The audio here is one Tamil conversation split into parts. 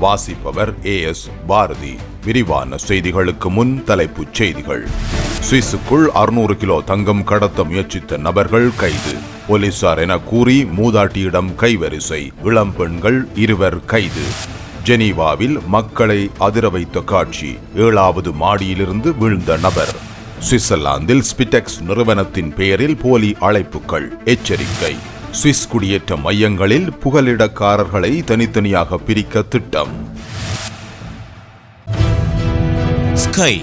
வாசிப்பவர் ஏ எஸ் பாரதி. விரிவான செய்திகளுக்கு முன் தலைப்புச் செய்திகள். சுவிஸுக்குள் அறுநூறு கிலோ தங்கம் கடத்த முயற்சித்த நபர்கள் கைது. போலீசார் என கூறி மூதாட்டியிடம் கைவரிசை. இளம் பெண்கள் இருவர் கைது. ஜெனீவாவில் மக்களை அதிர வைத்த காட்சி. ஏழாவது மாடியிலிருந்து வீழ்ந்த நபர். சுவிட்சர்லாந்தில் ஸ்பிடெக்ஸ் நிறுவனத்தின் பெயரில் போலி அழைப்புகள். எச்சரிக்கை. சுவிஸ் குடியேற்ற மையங்களில் புகலிடக்காரர்களை தனித்தனியாக பிரிக்க திட்டம். ஸ்கை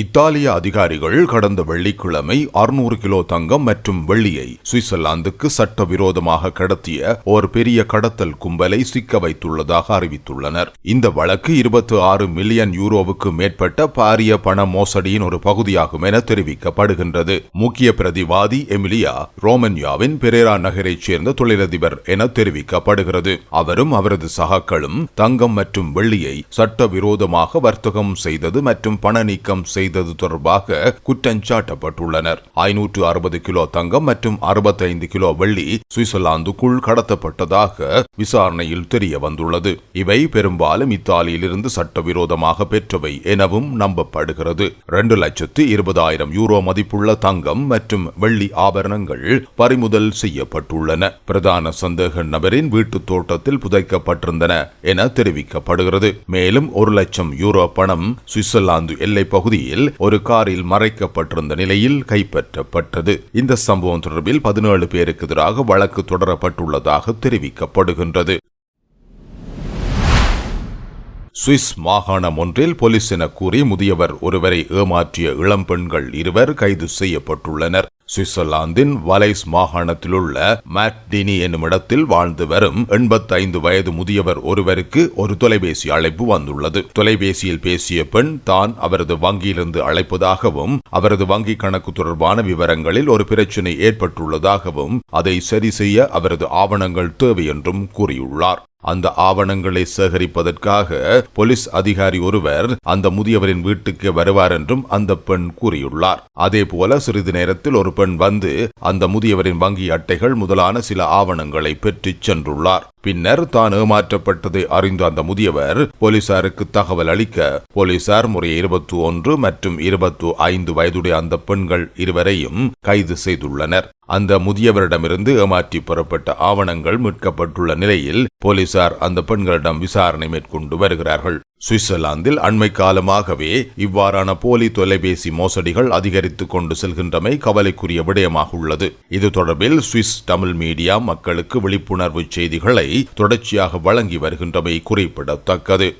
இத்தாலிய அதிகாரிகள் கடந்த வெள்ளிக்கிழமை அறுநூறு கிலோ தங்கம் மற்றும் வெள்ளியை சுவிட்சர்லாந்துக்கு சட்டவிரோதமாக கடத்திய ஒரு பெரிய கடத்தல் கும்பலை சிக்க வைத்துள்ளதாக அறிவித்துள்ளனர். இந்த வழக்கு இருபத்தி ஆறு மில்லியன் யூரோவுக்கு மேற்பட்ட பாரிய பண மோசடியின் ஒரு பகுதியாகும் என தெரிவிக்கப்படுகின்றது. முக்கிய பிரதிவாதி எமிலியா ரோமன்யாவின் பெரேரா நகரைச் சேர்ந்த தொழிலதிபர் என தெரிவிக்கப்படுகிறது. அவரும் அவரது சகாக்களும் தங்கம் மற்றும் வெள்ளியை சட்டவிரோதமாக வர்த்தகம் செய்தது மற்றும் பண நீக்கம் செய்தது செய்தது தொடர்பாக குற்றஞ்சாட்டப்பட்டுள்ளனர் ஐநூற்று அறுபது கிலோ தங்கம் மற்றும் அறுபத்தைந்து கிலோ வெள்ளி சுவிட்சர்லாந்துக்குள் கடத்தப்பட்டதாக விசாரணையில் தெரிய வந்துள்ளது இவை பெரும்பாலும் இத்தாலியிலிருந்து சட்டவிரோதமாக பெற்றவை எனவும் நம்பப்படுகிறது. இரண்டு லட்சத்து இருபதாயிரம் யூரோ மதிப்புள்ள தங்கம் மற்றும் வெள்ளி ஆபரணங்கள் பறிமுதல் செய்யப்பட்டுள்ளன. பிரதான சந்தேக நபரின் வீட்டு தோட்டத்தில் புதைக்கப்பட்டிருந்தன என தெரிவிக்கப்படுகிறது. மேலும் ஒரு லட்சம் யூரோ பணம் சுவிட்சர்லாந்து எல்லை பகுதியில் ஒரு காரில் மறைக்கப்பட்டிருந்த நிலையில் கைப்பற்றப்பட்டது. இந்த சம்பவம் தொடர்பில் பதினேழு பேருக்கு எதிராக வழக்கு தொடரப்பட்டுள்ளதாக தெரிவிக்கப்படுகின்றது. சுவிஸ் மாகாணம் ஒன்றில் போலீஸ் என கூறி முதியவர் ஒருவரை ஏமாற்றிய இளம்பெண்கள் இருவர் கைது செய்யப்பட்டுள்ளனர். சுவிட்சர்லாந்தின் வலைஸ் மாகாணத்திலுள்ள மேட்டினி என்னும் இடத்தில் வாழ்ந்து வரும் எண்பத்தைந்து வயது முதியவர் ஒருவருக்கு ஒரு தொலைபேசி அழைப்பு வந்துள்ளது. தொலைபேசியில் பேசிய பெண் தான் அவரது வங்கியிலிருந்து அழைப்பதாகவும் அவரது வங்கி கணக்கு தொடர்பான விவரங்களில் ஒரு பிரச்சினை ஏற்பட்டுள்ளதாகவும் அதை சரி செய்ய அவரது ஆவணங்கள் தேவை என்றும் கூறியுள்ளார். அந்த ஆவணங்களை சேகரிப்பதற்காக போலீஸ் அதிகாரி ஒருவர் அந்த முதியவரின் வீட்டுக்கு வருவார் என்றும் அந்த பெண் கூறியுள்ளார். அதேபோல சிறிது நேரத்தில் ஒரு பெண் வந்து அந்த முதியவரின் வங்கி அட்டைகள் முதலான சில ஆவணங்களை பெற்றுச் சென்றுள்ளார். பின்னர் தான் ஏமாற்றப்பட்டதை அறிந்த அந்த முதியவர் போலீசாருக்கு தகவல் அளிக்க போலீசார் முறை இருபத்தி ஒன்று மற்றும் இருபத்தி ஐந்து வயதுடைய அந்த பெண்கள் இருவரையும் கைது செய்துள்ளனர். அந்த முதியவரிடமிருந்து ஏமாற்றி பெறப்பட்ட ஆவணங்கள் மீட்கப்பட்டுள்ள நிலையில் போலீசார் அந்த பெண்களிடம் விசாரணை மேற்கொண்டு வருகிறார்கள். சுவிட்சர்லாந்தில் அண்மை காலமாகவே இவ்வாறான போலி தொலைபேசி மோசடிகள் அதிகரித்துக் கொண்டு செல்கின்றமை கவலைக்குரிய விடயமாக உள்ளது. இது தொடர்பில் சுவிஸ் தமிழ் மீடியா மக்களுக்கு விழிப்புணர்வு செய்திகளை தொடர்ச்சியாக வழங்கி வருகின்றமை குறிப்பிடத்தக்கது.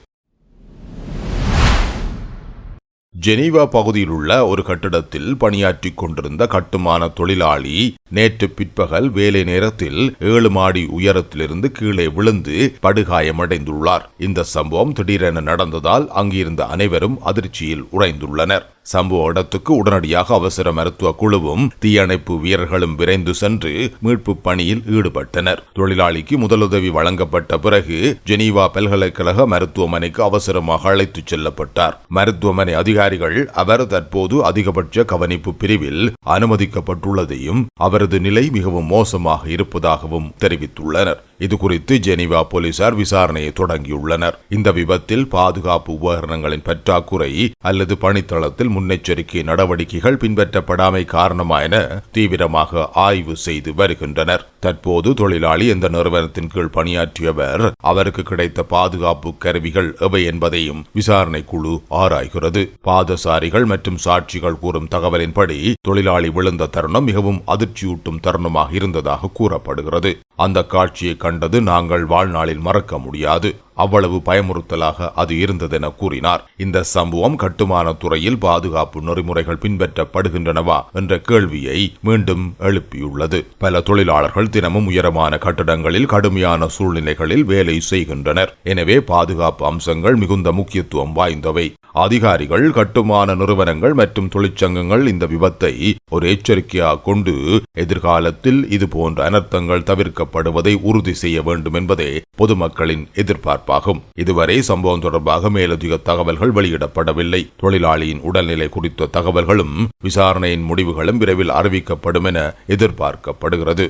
ஜெனீவா பகுதியில் உள்ள ஒரு கட்டிடத்தில் பணியாற்றிக் கொண்டிருந்த கட்டுமான தொழிலாளி நேற்று பிற்பகல் வேலை நேரத்தில் ஏழு மாடி உயரத்திலிருந்து கீழே விழுந்து படுகாயமடைந்துள்ளார். இந்த சம்பவம் திடீரென நடந்ததால் அங்கிருந்த அனைவரும் அதிர்ச்சியில் உறைந்துள்ளனர். சம்பவ இடத்துக்கு உடனடியாக அவசர மருத்துவ குழுவும் தீயணைப்பு வீரர்களும் விரைந்து சென்று மீட்பு பணியில் ஈடுபட்டனர். தொழிலாளிக்கு முதலுதவி வழங்கப்பட்ட பிறகு ஜெனீவா பல்கலைக்கழக மருத்துவமனைக்கு அவசரமாக அழைத்துச் செல்லப்பட்டார். மருத்துவமனை அதிகாரிகள் அவர் தற்போது அதிகபட்ச கவனிப்பு பிரிவில் அனுமதிக்கப்பட்டுள்ளதையும் அவரது நிலை மிகவும் மோசமாக இருப்பதாகவும் தெரிவித்துள்ளனர். இதுகுறித்து ஜெனீவா போலீசார் விசாரணையை தொடங்கியுள்ளனர். இந்த விபத்தில் பாதுகாப்பு உபகரணங்களின் பற்றாக்குறை அல்லது பணித்தளத்தில் முன்னெச்சரிக்கை நடவடிக்கைகள் பின்பற்றப்படாமை காரணமா என தீவிரமாக ஆய்வு செய்து வருகின்றனர். தற்போது தொழிலாளி எந்த நிறுவனத்தின் கீழ் பணியாற்றியவர் அவருக்கு கிடைத்த பாதுகாப்பு கருவிகள் எவை என்பதையும் விசாரணை குழு ஆராய்கிறது. பாதசாரிகள் மற்றும் சாட்சிகள் கூறும் தகவலின்படி தொழிலாளி விழுந்த தருணம் மிகவும் அதிர்ச்சியூட்டும் தருணமாக இருந்ததாக கூறப்படுகிறது. அந்த காட்சியை கண்டது நாங்கள் வாழ்நாளில் மறக்க முடியாது. அவ்வளவு பயமுறுத்தலாக அது இருந்ததென கூறினார். இந்த சம்பவம் கட்டுமான துறையில் பாதுகாப்பு நெறிமுறைகள் பின்பற்றப்படுகின்றனவா என்ற கேள்வியை மீண்டும் எழுப்பியுள்ளது. பல தொழிலாளர்கள் தினமும் உயரமான கட்டடங்களில் கடுமையான சூழ்நிலைகளில் வேலை செய்கின்றனர். எனவே பாதுகாப்பு அம்சங்கள் மிகுந்த முக்கியத்துவம் வாய்ந்தவை. அதிகாரிகள் கட்டுமான நிறுவனங்கள் மற்றும் தொழிற்சங்கங்கள் இந்த விபத்தை ஒரு எச்சரிக்கையாக கொண்டு எதிர்காலத்தில் இது போன்ற அனர்த்தங்கள் தவிர்க்கப்படுவதை உறுதி செய்ய வேண்டும் என்பதே பொதுமக்களின் எதிர்பார்ப்பாகும். இதுவரை சம்பவம் தொடர்பாக மேலதிக தகவல்கள் வெளியிடப்படவில்லை. தொழிலாளியின் உடல்நிலை குறித்த தகவல்களும் விசாரணையின் முடிவுகளும் விரைவில் அறிவிக்கப்படும் என எதிர்பார்க்கப்படுகிறது.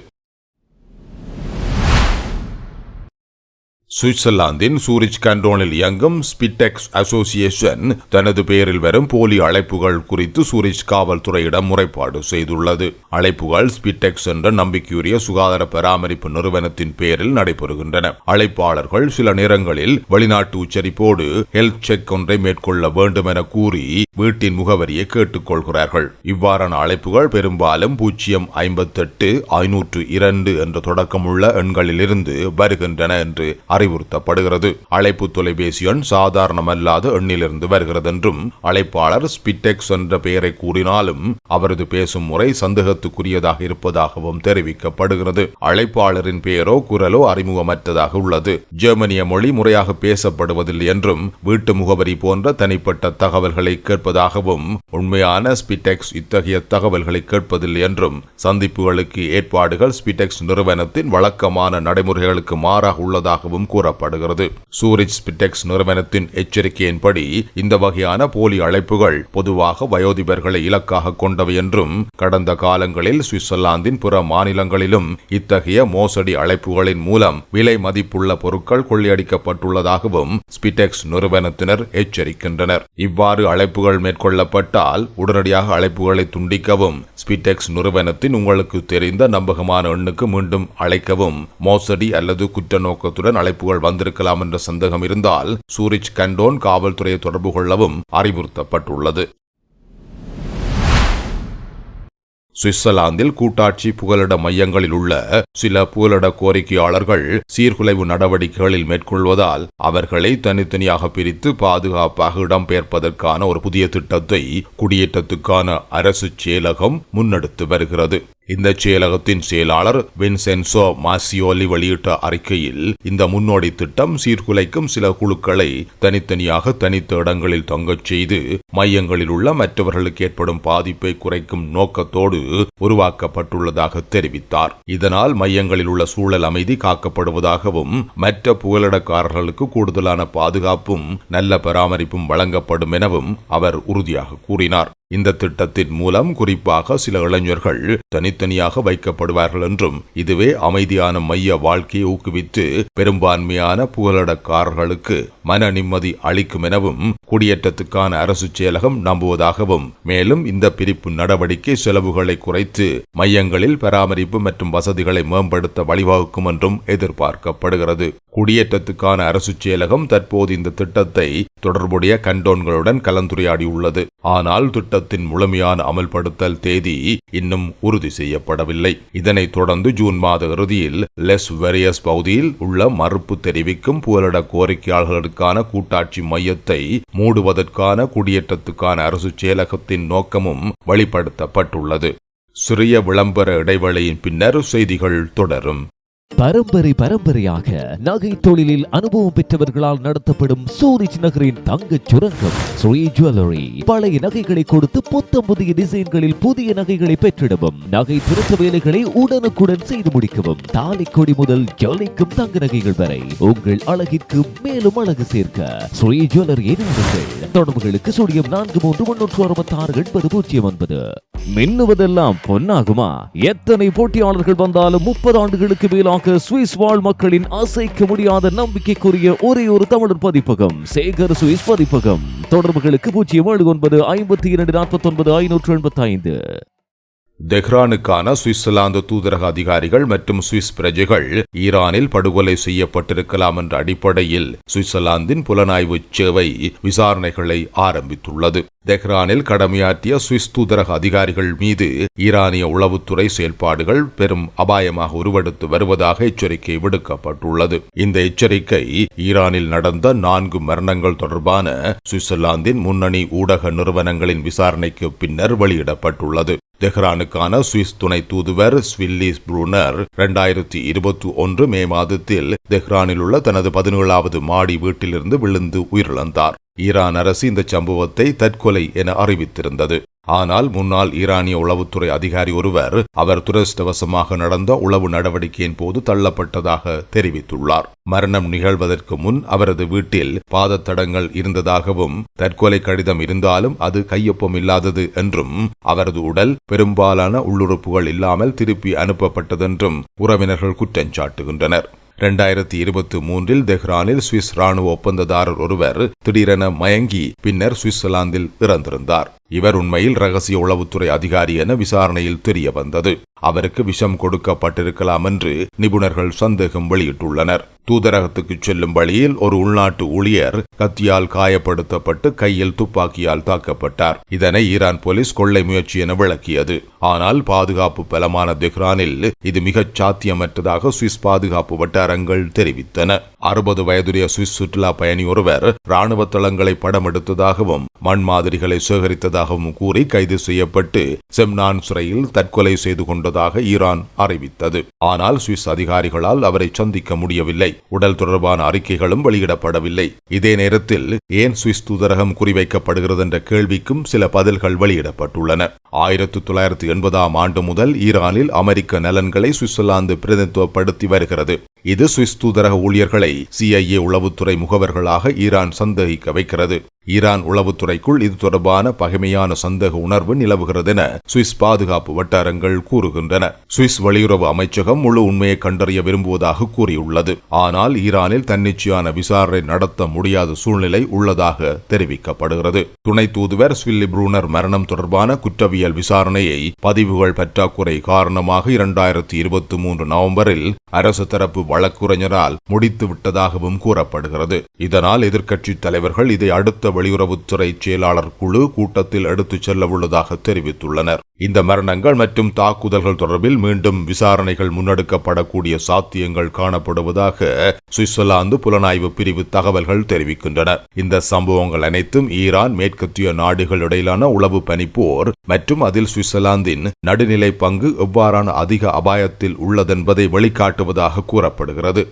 சுவிட்சர்லாந்தின் சூரிச் கண்டோனில் இயங்கும் ஸ்பிட்டெக்ஸ் அசோசியேஷன் தனது பெயரில் வரும் போலி அழைப்புகள் குறித்து சூரிச் காவல்துறையிடம் முறைப்பாடு செய்துள்ளது. அழைப்புகள் ஸ்பிட்டெக்ஸ் என்ற நம்பிக்கையுரிய சுகாதார பராமரிப்பு நிறுவனத்தின் பெயரில் நடைபெறுகின்றன. அழைப்பாளர்கள் சில நேரங்களில் வெளிநாட்டு உச்சரிப்போடு ஹெல்த் செக் ஒன்றை மேற்கொள்ள வேண்டும் என கூறி வீட்டின் முகவரியை கேட்டுக்கொள்கிறார்கள். இவ்வாறான அழைப்புகள் பெரும்பாலும் பூஜ்ஜியம் ஐம்பத்தெட்டு ஐநூற்று இரண்டு என்ற தொடக்கமுள்ள எண்களிலிருந்து வருகின்றன என்று அறிவுறுத்தப்படுகிறது. அழைப்பு தொலைபேசி எண் சாதாரணமல்லாத எண்ணிலிருந்து வருகிறது என்றும் அழைப்பாளர் ஸ்பிட்டெக்ஸ் என்ற பெயரை கூறினாலும் அவரது பேசும் முறை சந்தேகத்துக்குரியதாக இருப்பதாகவும் தெரிவிக்கப்படுகிறது. அழைப்பாளரின் பெயரோ குரலோ அறிமுகமற்றதாக உள்ளது. ஜெர்மனிய மொழி முறையாக பேசப்படுவதில்லை என்றும் வீட்டு முகவரி போன்ற தனிப்பட்ட தகவல்களை கேட்பதாகவும் உண்மையான ஸ்பிடெக்ஸ் இத்தகைய தகவல்களை கேட்பதில்லை என்றும் சந்திப்புகளுக்கு ஏற்பாடுகள் ஸ்பிடெக்ஸ் நிறுவனத்தின் வழக்கமான நடைமுறைகளுக்கு மாறாக உள்ளதாகவும் கூறப்படுகிறது. சூரிஜ் ஸ்பிடெக்ஸ் நிறுவனத்தின் எச்சரிக்கையின்படி இந்த வகையான போலி அழைப்புகள் பொதுவாக வயோதிபர்களை இலக்காக கொண்டவை என்றும் கடந்த காலங்களில் சுவிட்சர்லாந்தின் பிற மாநிலங்களிலும் இத்தகைய மோசடி அழைப்புகளின் மூலம் விலை மதிப்புள்ள பொருட்கள் கொள்ளையடிக்கப்பட்டுள்ளதாகவும் ஸ்பிடெக்ஸ் நிறுவனத்தினர் எச்சரிக்கின்றனர். இவ்வாறு அழைப்புகள் மேற்கொள்ளப்பட்டால் உடனடியாக அழைப்புகளை துண்டிக்கவும் ஸ்பிடெக்ஸ் நிறுவனத்தின் உங்களுக்கு தெரிந்த நம்பகமான எண்ணுக்கு மீண்டும் அழைக்கவும் மோசடி அல்லது குற்ற நோக்கத்துடன் அழைப்புகள் வந்திருக்கலாம் என்ற சந்தேகம் இருந்தால் சூரிச் கண்டோன் காவல்துறையை தொடர்பு கொள்ளவும் அறிவுறுத்தப்பட்டுள்ளது. சுவிட்சர்லாந்தில் கூட்டாட்சி புகலிட மையங்களில் உள்ள சில புகலிட கோரிக்கையாளர்கள் சீர்குலைவு நடவடிக்கைகளில் மேற்கொள்வதால் அவர்களை தனித்தனியாக பிரித்து பாதுகாப்பாக இடம்பெயர்ப்பதற்கான ஒரு புதிய திட்டத்தை குடியேற்றத்துக்கான அரசு செயலகம் முன்னெடுத்து வருகிறது. இந்த செயலகத்தின் செயலாளர் வின்சென்சோ மாசியோலி வெளியிட்ட அறிக்கையில் இந்த முன்னோடி திட்டம் சீர்குலைக்கும் சில குழுக்களை தனித்தனியாக தனித்த இடங்களில் தங்கச் செய்து மையங்களில் உள்ள மற்றவர்களுக்கு ஏற்படும் பாதிப்பை குறைக்கும் நோக்கத்தோடு உருவாக்கப்பட்டுள்ளதாக தெரிவித்தார். இதனால் மையங்களில் உள்ள சூழல் அமைதி காக்கப்படுவதாகவும் மற்ற புகலிடக்காரர்களுக்கு கூடுதலான பாதுகாப்பும் நல்ல பராமரிப்பும் வழங்கப்படும் எனவும் அவர் உறுதியாக கூறினார். இந்த திட்டத்தின் மூலம் குறிப்பாக சில இளைஞர்கள் தனித்தனியாக வைக்கப்படுவார்கள் என்றும் இதுவே அமைதியான மைய வாழ்க்கையை ஊக்குவித்து பெரும்பான்மையான புகலிடக்காரர்களுக்கு மன நிம்மதி அளிக்கும் எனவும் குடியேற்றத்துக்கான அரசு செயலகம் நம்புவதாகவும் மேலும் இந்த பிரிப்பு நடவடிக்கை செலவுகளை குறைத்து மையங்களில் பராமரிப்பு மற்றும் வசதிகளை மேம்படுத்த வழிவகுக்கும் என்றும் எதிர்பார்க்கப்படுகிறது. குடியேற்றத்துக்கான அரசு செயலகம் தற்போது இந்த திட்டத்தை தொடர்புடைய கண்டோன்களுடன் கலந்துரையாடியுள்ளது. ஆனால் திட்டத்தின் முழுமையான அமல்படுத்தல் தேதி இன்னும் உறுதி செய்யப்படவில்லை. இதனைத் தொடர்ந்து ஜூன் மாத இறுதியில் லெஸ் வெரியஸ் பகுதியில் உள்ள மறுப்பு தெரிவிக்கும் புகலிட கோரிக்கையாளர்களுக்கான கூட்டாட்சி மையத்தை மூடுவதற்கான குடியேற்றத்துக்கான அரசு செயலகத்தின் நோக்கமும் வெளிப்படுத்தப்பட்டுள்ளது சிறிய விளம்பர இடைவெளியின் பின்னர் செய்திகள் தொடரும். பரம்பரை பரம்பரையாக நகை தொழிலில் அனுபவம் பெற்றவர்களால் நடத்தப்படும் சூரிஜ் நகரின் தங்க சுரங்கம். ஸ்ரீ ஜுவல்லரி பழைய நகைகளை கொடுத்து புத்தம் புதிய டிசைன்களில் புதிய நகைகளை பெற்றிடவும் நகை திருத்த வேலைகளை உடனுக்குடன் செய்து முடிக்கவும் தாலி கொடி முதல் ஜொலிக்கும் தங்க நகைகள் வரை உங்கள் அழகிற்கு மேலும் அழகு சேர்க்க. ஸ்ரீ ஜுவல்லரி நாடுங்கள் தொடர்புகளுக்கு சுழியம் நான்கு மூன்று முன்னூற்று அறுபத்தி ஆறு எண்பது பூஜ்ஜியம் ஒன்பது. மின்னுவதெல்லாம் பொன்னாகுமா? எத்தனை போட்டியாளர்கள் வந்தாலும் முப்பது ஆண்டுகளுக்கு மேலாக சுவிஸ் வாழ் மக்களின் அசைக்க முடியாத நம்பிக்கைக்குரிய ஒரே ஒரு தமிழர் பதிப்பகம் சேகர் சுவிஸ் பதிப்பகம். தொடர்புகளுக்கு பூஜ்ஜியம் ஏழு ஒன்பது ஐம்பத்தி இரண்டு நாற்பத்தி ஒன்பது ஐநூற்று எண்பத்தி ஐந்து தெஹ்ரானுக்கான சுவிட்சர்லாந்து தூதரக அதிகாரிகள் மற்றும் சுவிஸ் பிரஜைகள் ஈரானில் படுகொலை செய்யப்பட்டிருக்கலாம் என்ற அடிப்படையில் சுவிட்சர்லாந்தின் புலனாய்வு சேவை விசாரணைகளை ஆரம்பித்துள்ளது. தெஹ்ரானில் கடமையாற்றிய சுவிஸ் தூதரக அதிகாரிகள் மீது ஈரானிய உளவுத்துறை செயல்பாடுகள் பெரும் அபாயமாக உருவெடுத்து வருவதாக எச்சரிக்கை விடுக்கப்பட்டுள்ளது. இந்த எச்சரிக்கை ஈரானில் நடந்த நான்கு மரணங்கள் தொடர்பான சுவிட்சர்லாந்தின் முன்னணி ஊடக நிறுவனங்களின் விசாரணைக்கு பின்னர் வெளியிடப்பட்டுள்ளது. தெஹ்ரானுக்கான சுவிஸ் துணை தூதுவர் ஸ்வில்லிஸ் ப்ரூனர் இரண்டாயிரத்தி இருபத்தி ஒன்று மே மாதத்தில் தெஹ்ரானில் உள்ள தனது பதினேழாவது மாடி வீட்டிலிருந்து விழுந்து உயிரிழந்தார். ஈரான் அரசு இந்த சம்பவத்தை தற்கொலை என அறிவித்திருந்தது. ஆனால் முன்னாள் ஈரானிய உளவுத்துறை அதிகாரி ஒருவர் அவர் துரதிருஷ்டவசமாக நடந்த உளவு நடவடிக்கையின் போது தள்ளப்பட்டதாக தெரிவித்துள்ளார். மரணம் நிகழ்வதற்கு முன் அவரது வீட்டில் பாதத்தடங்கள் இருந்ததாகவும் தற்கொலை கடிதம் இருந்தாலும் அது கையொப்பம் இல்லாதது என்றும் அவரது உடல் பெரும்பாலான உள்ளுறுப்புகள் இல்லாமல் திருப்பி அனுப்பப்பட்டதென்றும் உறவினர்கள் குற்றஞ்சாட்டுகின்றனர் இரண்டாயிரத்தி இருபத்தி மூன்றில் தெஹ்ரானில் சுவிஸ் ராணுவ ஒப்பந்ததாரர் ஒருவர் திடீரென மயங்கி பின்னர் சுவிட்சர்லாந்தில் இறந்திருந்தார். இவர் உண்மையில் ரகசிய உளவுத்துறை அதிகாரி என விசாரணையில் தெரிய வந்தது அவருக்கு விஷம் கொடுக்கப்பட்டிருக்கலாம் என்று நிபுணர்கள் சந்தேகம் வெளியிட்டுள்ளனர். தூதரகத்துக்கு செல்லும் வழியில் ஒரு உள்நாட்டு ஊழியர் கத்தியால் காயப்படுத்தப்பட்டு கையில் துப்பாக்கியால் தாக்கப்பட்டார். இதனை ஈரான் போலீஸ் கொள்ளை முயற்சி என விளக்கியது. ஆனால் பாதுகாப்பு பலமான தெஹ்ரானில் இது மிகச் சாத்தியமற்றதாக சுவிஸ் பாதுகாப்பு வட்டாரங்கள் தெரிவித்தன. அறுபது வயதுடைய சுவிஸ் சுற்றுலா பயணி ஒருவர் ராணுவ தளங்களை படம் எடுத்ததாகவும் மண் மாதிரிகளை சேகரித்ததாகவும் கூறி கைது செய்யப்பட்டு செம்னான் சிறையில் தற்கொலை செய்து கொண்டதாக ஈரான் அறிவித்தது. ஆனால் சுவிஸ் அதிகாரிகளால் அவரை சந்திக்க முடியவில்லை. உடல் தொடர்பான அறிக்கைகளும் வெளியிடப்படவில்லை. இதே நேரத்தில் ஏன் சுவிஸ் தூதரகம் குறிவைக்கப்படுகிறது என்ற கேள்விக்கும் சில பதில்கள் வெளியிடப்பட்டுள்ளன. ஆயிரத்தி தொள்ளாயிரத்தி எண்பதாம் ஆண்டு முதல் ஈரானில் அமெரிக்க நலன்களை சுவிட்சர்லாந்து பிரதிநிதித்துவப்படுத்தி வருகிறது. இது சுவிஸ் தூதரக ஊழியர்களை சிஐஏ உளவுத்துறை முகவர்களாக ஈரான் சந்தேகிக்க வைக்கிறது. ஈரான் உளவுத்துறைக்குள் இது தொடர்பான பகைமை கடுமையான சந்தேக உணர்வு நிலவுகிறது என சுவிஸ் பாதுகாப்பு வட்டாரங்கள் கூறுகின்றன. சுவிஸ் வெளியுறவு அமைச்சகம் முழு உண்மையை கண்டறிய விரும்புவதாக கூறியுள்ளது. ஆனால் ஈரானில் தன்னிச்சையான விசாரணை நடத்த முடியாத சூழ்நிலை உள்ளதாக தெரிவிக்கப்படுகிறது. துணை தூதுவர் ஸ்வில்லி ப்ரூனர் மரணம் தொடர்பான குற்றவியல் விசாரணையை பதிவுகள் பற்றாக்குறை காரணமாக இரண்டாயிரத்தி இருபத்தி மூன்று நவம்பரில் அரசு தரப்பு வழக்குரைஞரால் முடித்து விட்டதாகவும் கூறப்படுகிறது. இதனால் எதிர்க்கட்சி தலைவர்கள் இதை அடுத்த வெளியுறவுத்துறை செயலாளர் குழு கூட்டத்தில் எடுத்துச் செல்ல உள்ளதாக தெரிவித்துள்ளனர். இந்த மரணங்கள் மற்றும் தாக்குதல்கள் தொடர்பில் மீண்டும் விசாரணைகள் முன்னெடுக்கப்படக்கூடிய சாத்தியங்கள் காணப்படுவதாக சுவிட்சர்லாந்து புலனாய்வு பிரிவு தகவல்கள் தெரிவிக்கின்றன. இந்த சம்பவங்கள் அனைத்தும் ஈரான் மேற்கத்திய நாடுகள் இடையிலான உளவு பனிப்போர் மற்றும் அதில் சுவிட்சர்லாந்தின் நடுநிலை பங்கு எவ்வாறான அதிக அபாயத்தில் உள்ளதென்பதை வெளிக்காட்டுவதாக கூறப்படுகிறது.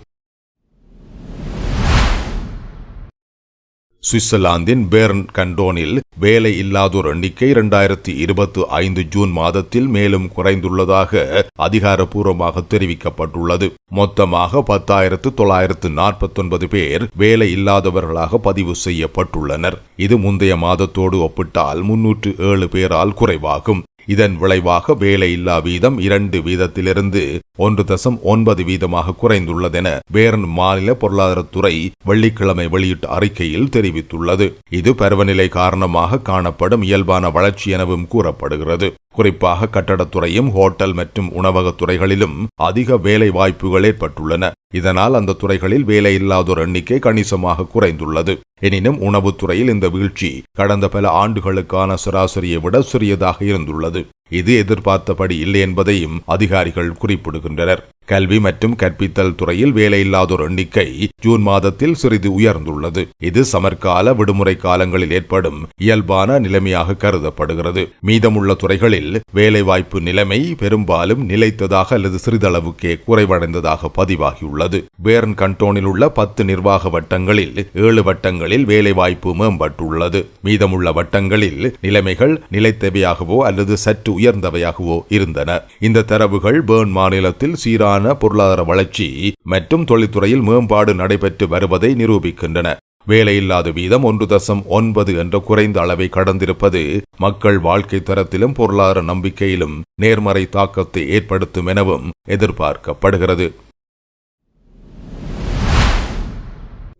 சுவிட்சர்லாந்தின் பேர்ன் கண்டோனில் வேலை இல்லாதோர் எண்ணிக்கை இரண்டாயிரத்தி இருபத்தி ஐந்து ஜூன் மாதத்தில் மேலும் குறைந்துள்ளதாக அதிகாரப்பூர்வமாக தெரிவிக்கப்பட்டுள்ளது. மொத்தமாக பத்தாயிரத்து தொள்ளாயிரத்து நாற்பத்தொன்பது பேர் வேலை இல்லாதவர்களாக பதிவு செய்யப்பட்டுள்ளனர். இது முந்தைய மாதத்தோடு ஒப்பிட்டால் முன்னூற்று ஏழு பேரால் குறைவாகும். இதன் விளைவாக வேலையில்லா வீதம் இரண்டு வீதத்திலிருந்து ஒன்று தசம் ஒன்பது வீதமாக குறைந்துள்ளதென பேர்ன் மாநில பொருளாதாரத்துறை வெள்ளிக்கிழமை வெளியிட்ட அறிக்கையில் தெரிவித்துள்ளது. இது பருவநிலை காரணமாக காணப்படும் இயல்பான வளர்ச்சி எனவும் கூறப்படுகிறது. குறிப்பாக கட்டடத்துறையும் ஹோட்டல் மற்றும் உணவகத் துறைகளிலும் அதிக வேலை வாய்ப்புகள் ஏற்பட்டுள்ளன. இதனால் அந்த துறைகளில் வேலையில்லாதோர் எண்ணிக்கை கணிசமாக குறைந்துள்ளது. எனினும் உணவுத்துறையில் இந்த வீழ்ச்சி கடந்த பல ஆண்டுகளுக்கான சராசரியை விட சிறியதாக இருந்துள்ளது. இது எதிர்பார்த்தபடி இல்லை என்பதையும் அதிகாரிகள் குறிப்பிடுகின்றனர். கல்வி மற்றும் கற்பித்தல் துறையில் வேலையில்லாதோர் எண்ணிக்கை ஜூன் மாதத்தில் சிறிது உயர்ந்துள்ளது. இது சமர்கால விடுமுறை காலங்களில் ஏற்படும் இயல்பான நிலைமையாக கருதப்படுகிறது. மீதமுள்ள துறைகளில் வேலைவாய்ப்பு நிலைமை பெரும்பாலும் நிலைத்ததாக அல்லது சிறிதளவுக்கே குறைவடைந்ததாக பதிவாகியுள்ளது. பேர்ன் கண்டோனில் உள்ள பத்து நிர்வாக வட்டங்களில் ஏழு வட்டங்களில் வேலைவாய்ப்பு மேம்பட்டுள்ளது. மீதமுள்ள வட்டங்களில் நிலைமைகள் நிலைத்தவையாகவோ அல்லது சற்று உயர்ந்தவையாகவோ இருந்தன. இந்த தரவுகள் பேர்ன் மாநிலத்தில் சீரான பொருளாதார வளர்ச்சி மற்றும் தொழில்துறையில் மேம்பாடு நடைபெற்று வருவதை நிரூபிக்கின்றன. வேலையில்லாத வீதம் ஒன்று தசம் ஒன்பது என்ற குறைந்த அளவை கடந்திருப்பது மக்கள் வாழ்க்கை தரத்திலும் பொருளாதார நம்பிக்கையிலும் நேர்மறை தாக்கத்தை ஏற்படுத்தும் எனவும் எதிர்பார்க்கப்படுகிறது.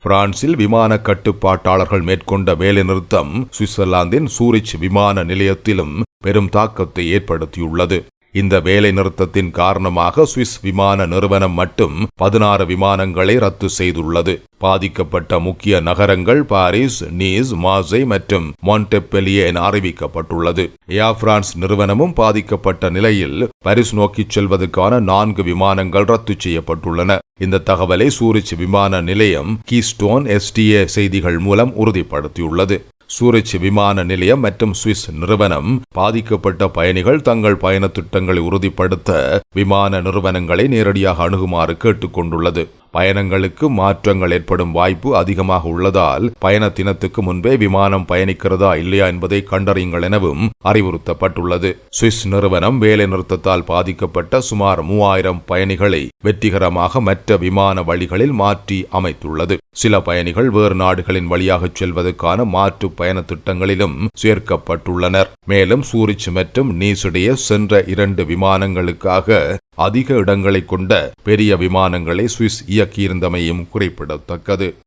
பிரான்சில் விமான கட்டுப்பாட்டாளர்கள் மேற்கொண்ட வேலைநிறுத்தம் சுவிட்சர்லாந்தின் சூரிச் விமான நிலையத்திலும் பெரும் தாக்கத்தை ஏற்படுத்தியுள்ளது. இந்த வேலை நிறுத்தத்தின் காரணமாக சுவிஸ் விமான நிறுவனம் மட்டும் பதினாறு விமானங்களை ரத்து செய்துள்ளது. பாதிக்கப்பட்ட முக்கிய நகரங்கள் பாரிஸ் நீஸ் மாசை மற்றும் மான்டெப்பெலியே என அறிவிக்கப்பட்டுள்ளது. ஏர் பிரான்ஸ் நிறுவனமும் பாதிக்கப்பட்ட நிலையில் பாரிஸ் நோக்கிச் செல்வதற்கான நான்கு விமானங்கள் ரத்து செய்யப்பட்டுள்ளன. இந்த தகவலை சூரிச் விமான நிலையம் கீஸ்டோன் எஸ்டிஏ செய்திகள் மூலம் உறுதிப்படுத்தியுள்ளது. சூரிச் விமான நிலையம் மற்றும் சுவிஸ் நிறுவனம் பாதிக்கப்பட்ட பயணிகள் தங்கள் பயண திட்டங்களை உறுதிப்படுத்த விமான நிறுவனங்களை நேரடியாக அணுகுமாறு கேட்டுக்கொண்டுள்ளது. பயணங்களுக்கு மாற்றங்கள் ஏற்படும் வாய்ப்பு அதிகமாக உள்ளதால் பயண தினத்துக்கு முன்பே விமானம் பயணிக்கிறதா இல்லையா என்பதை கண்டறியுங்கள் எனவும் அறிவுறுத்தப்பட்டுள்ளது. சுவிஸ் நிறுவனம் வேலை நிறுத்தத்தால் பாதிக்கப்பட்ட சுமார் மூவாயிரம் பயணிகளை வெற்றிகரமாக மற்ற விமான வழிகளில் மாற்றி அமைத்துள்ளது. சில பயணிகள் வேறு நாடுகளின் வழியாக செல்வதற்கான மாற்று பயண திட்டங்களிலும் சேர்க்கப்பட்டுள்ளனர். மேலும் சூரிச் மற்றும் நீசுடைய சென்ற இரண்டு விமானங்களுக்காக அதிக இடங்களை கொண்ட பெரிய விமானங்களை சுவிஸ் இயக்கியிருந்தமையும் குறிப்பிடத்தக்கது.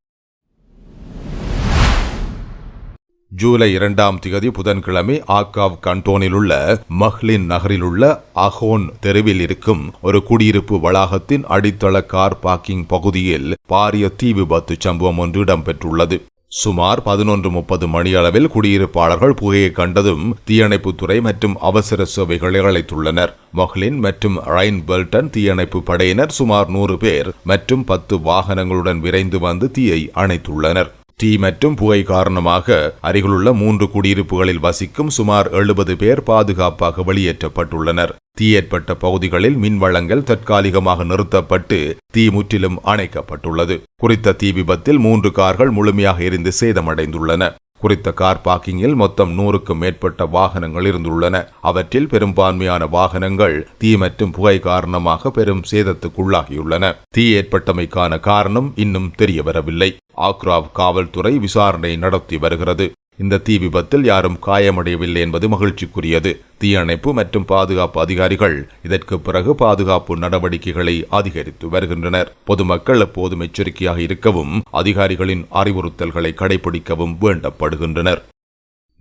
ஜூலை இரண்டாம் திகதி புதன்கிழமை ஆக்காவ் கண்டோனிலுள்ள மஹ்லின் நகரிலுள்ள அஹோன் தெருவில் இருக்கும் ஒரு குடியிருப்பு வளாகத்தின் அடித்தள கார் பார்க்கிங் பகுதியில் பாரிய தீ விபத்து சம்பவம் ஒன்று இடம்பெற்றுள்ளது. சுமார் பதினொன்று முப்பது மணியளவில் குடியிருப்பாளர்கள் புகையை கண்டதும் தீயணைப்புத்துறை மற்றும் அவசர சேவைகளை அழைத்துள்ளனர் மொஹ்லின் மற்றும் ரைன் பெல்டன் தீயணைப்பு படையினர் சுமார் நூறு பேர் மற்றும் பத்து வாகனங்களுடன் விரைந்து வந்து தீயை அணைத்துள்ளனர். தீ மற்றும் புகை காரணமாக அருகிலுள்ள மூன்று குடியிருப்புகளில் வசிக்கும் சுமார் எழுபது பேர் பாதுகாப்பாக வெளியேற்றப்பட்டுள்ளனர். தீ ஏற்பட்ட பகுதிகளில் மின் வளங்கள் தற்காலிகமாக நிறுத்தப்பட்டு தீ முற்றிலும் அணைக்கப்பட்டுள்ளது. குறித்த தீ விபத்தில் மூன்று கார்கள் முழுமையாக எரிந்து சேதமடைந்துள்ளன. குறித்த கார் பார்க்கிங்கில் மொத்தம் நூறுக்கும் மேற்பட்ட வாகனங்கள் இருந்துள்ளன. அவற்றில் பெரும்பான்மையான வாகனங்கள் தீ மற்றும் புகை காரணமாக பெரும் சேதத்துக்குள்ளாகியுள்ளன. தீ ஏற்பட்டமைக்கான காரணம் இன்னும் தெரியவரவில்லை. ஆக்ராவ் காவல்துறை விசாரணை நடத்தி வருகிறது. இந்த தீ விபத்தில் யாரும் காயமடையவில்லை என்பது மகிழ்ச்சிக்குரியது. தீயணைப்பு மற்றும் பாதுகாப்பு அதிகாரிகள் இதற்கு பிறகு பாதுகாப்பு நடவடிக்கைகளை அதிகரித்து வருகின்றனர். பொதுமக்கள் எப்போதும் எச்சரிக்கையாக இருக்கவும் அதிகாரிகளின் அறிவுறுத்தல்களை கடைபிடிக்கவும் வேண்டப்படுகின்றனர்.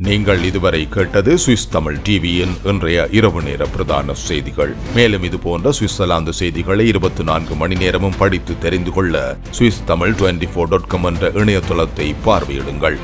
நீங்கள் இதுவரை கேட்டது சுவிஸ் தமிழ் டிவியின் இன்றைய இரவு நேர பிரதான செய்திகள். மேலும் இது போன்ற சுவிட்சர்லாந்து செய்திகளை இருபத்தி நான்கு மணி நேரமும் படித்து தெரிந்து கொள்ள Swiss Tamil twenty four dot com என்ற இணையதளத்தை பார்வையிடுங்கள்.